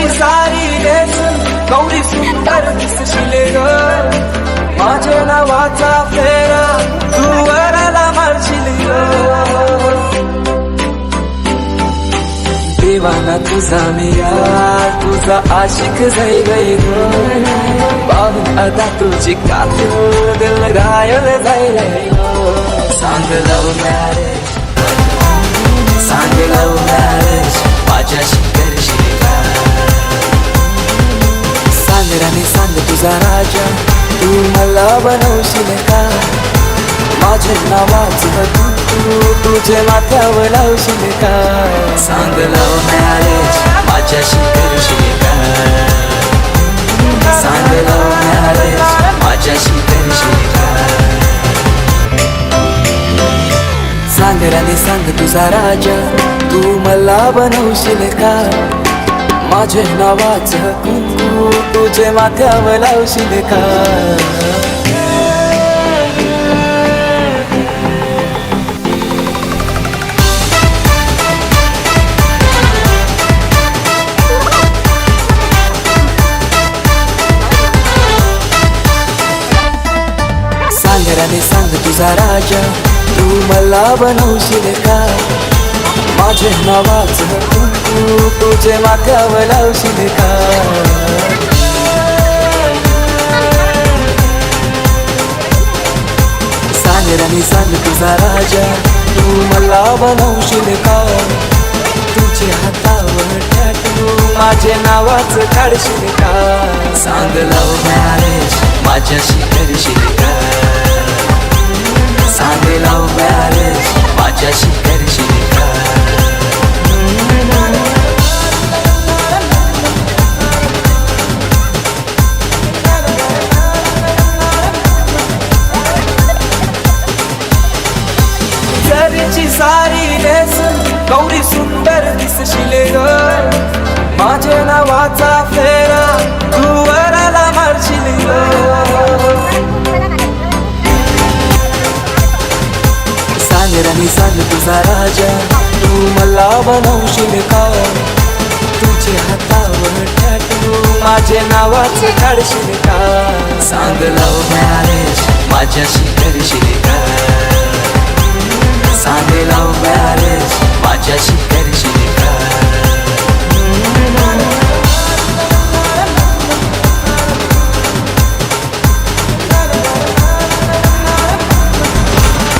घरची सारी नेसून गौरी सुंदर दिसशिले ग माझ्या नावाचा फेरा तू वराला मारशील ग देवाना तुझा मिया तुझा आशिक जाई गई ग पाहून आता तुझी कातू दिल घायल जाईल सांग लव मॅरेज सांग लव मॅरेज माझ्याशी तुझा राजा तू मला बनवशील का? माझे नावाचं तू तुझे माथ्यावर लावशील का? सांग लव मॅरेज माझ्याशी करशील का? सांग लव मॅरेज माझ्याशी करशील का? सांग राणी सांग तुझा राजा तू मला बनवशील का? माझे नावाचं कुंकू तुझे माथ्यावर लावशील का? सांग सांग तुझा राजा तू मला बनवशील का? माझे नावाचं तू तुझे माथ्यावर लावशील का? सांग सांग तुझा राजा तू मला बनवशील का? तुझे हातावर टॅटू माझे नावाचं काढशील का? सांग लव मॅरेज माझ्याशी करशील का? सांग लव मॅरेज माझ्याशी सारी नेसून गौरी सुंदर दिसशिले ग. माझ्या नावाचा फेरा तू वराला मारशील ग. सांग राणी सांग तुझा राजा तू मला बनवशील का? तुझे हातावर टॅटू माझे नावाचे काढशील का? सांग लव मॅरेज माझ्याशी करशील